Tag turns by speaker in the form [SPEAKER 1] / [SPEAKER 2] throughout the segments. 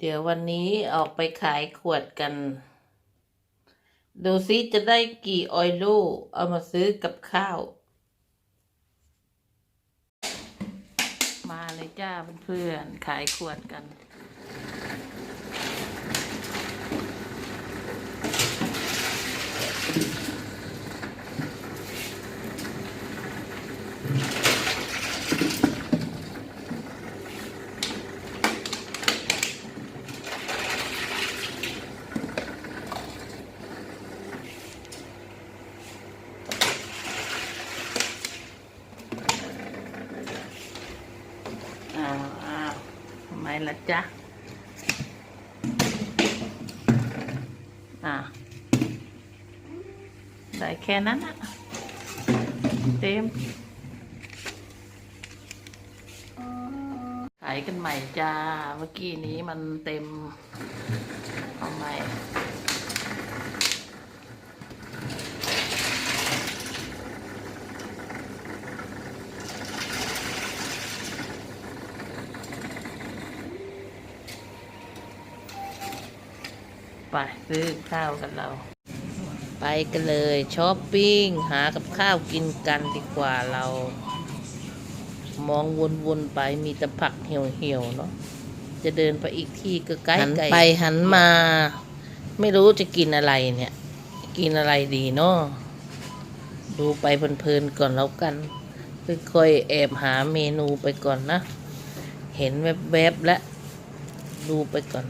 [SPEAKER 1] เดี๋ยววันนี้ออกไปขายขวดกัน ดูซิจะได้กี่ออยลูเอามาซื้อกับข้าว มาเลยจ้าเพื่อนๆขายขวดกัน อ้าวอ้าวทำไม ล่ะจ๊ะ อ่าได้แค่นั้นอะเต็ม ขายกันใหม่จ้า เมื่อกี้นี้มันเต็ม เอาใหม่ ไปซื้อข้าวกันเรา ไปกันเลยช้อปปิ้งหากับข้าวกินกันดีกว่าเรา มองวนๆไปมีแต่ผักเหี่ยวๆเนาะจะเดินไปอีกที่ก็ใกล้หันไปหันมา ไม่รู้จะกินอะไรเนี่ย กินอะไรดีเนาะดูไปเพลินๆก่อนแล้วกันค่อยๆแอบหาเมนูไปก่อนนะ เห็นแวบๆแล้วดูไปก่อน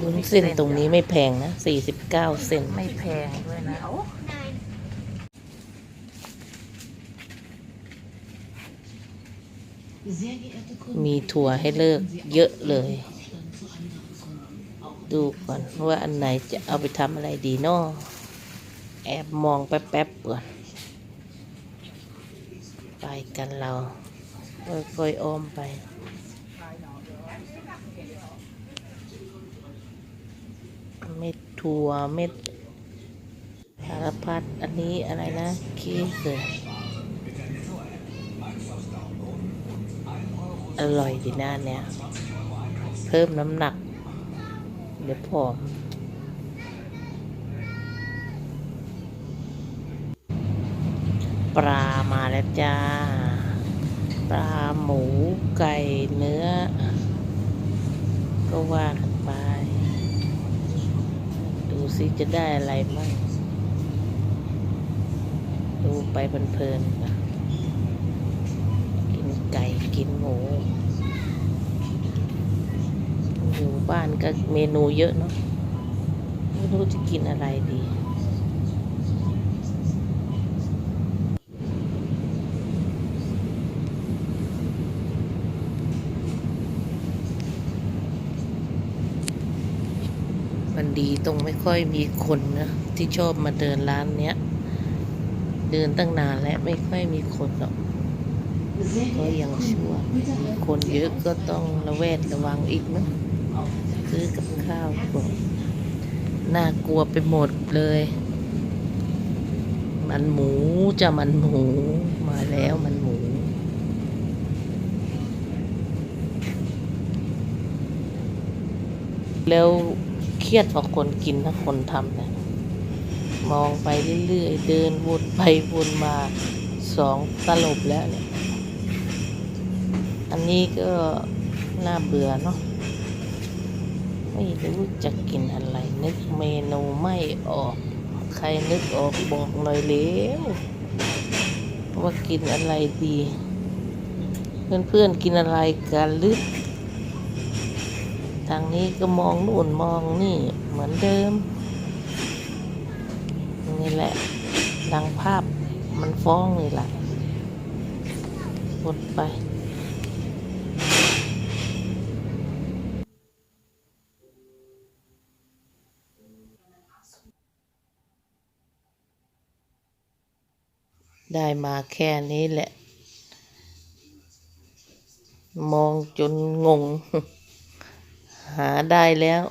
[SPEAKER 1] วุ้นเส้นตรงนี้ไม่แพงนะสี่สิบเก้าเซนไม่แพงด้วยนะมีถั่วให้เลือกเยอะเลย ดูก่อนว่าอันไหนจะเอาไปทำอะไรดีเนาะแอบมองแป๊บๆก่อน ไปกันเราค่อยๆอ้อมไป เม็ด ถั่วเม็ดสารพัดอันนี้อะไรนะคีเสืออร่อยดีหน้าเนี่ย เพิ่มน้ำหนัก เดี๋ยวผอมปลามาแล้วจ้า ปลาหมูไก่เนื้อ ก็ว่ากัน สิจะได้อะไรมั่งดูไปเพลินๆนะกินไก่กินหมูอยู่บ้านก็เมนูเยอะเนาะไม่รู้จะกินอะไรดี มันดีตรงไม่ค่อยมีคนนะที่ชอบมาเดินร้านเนี้ย เดินตั้งนานแล้วไม่ค่อยมีคนหรอกก็ยังชั่วมีคนเยอะก็ต้องระแวดระวังอีกนะซื้อกับข้าวก่อนน่ากลัวไปหมดเลย มันหมูจะมันหมูมาแล้วมันหมูแล้ว รียดพอคนกินถ้าคนทำเนี่ยมองไปเรื่อยๆ เดินวนไปวนมาสองตลบแล้วเนี่ย อันนี้ก็น่าเบื่อเนาะไม่รู้จะกินอะไร นึกเมนูไม่ออก ใครนึกออกบอกหน่อยเร็วว่ากินอะไรดี เพื่อนๆกินอะไรกันหรือ ทางนี้ก็มองนู่นมองนี่เหมือนเดิม นี่แหละดังภาพมันฟ้องนี่แหละหมดไปได้มาแค่นี้แหละ มองจนงง หาได้แล้ว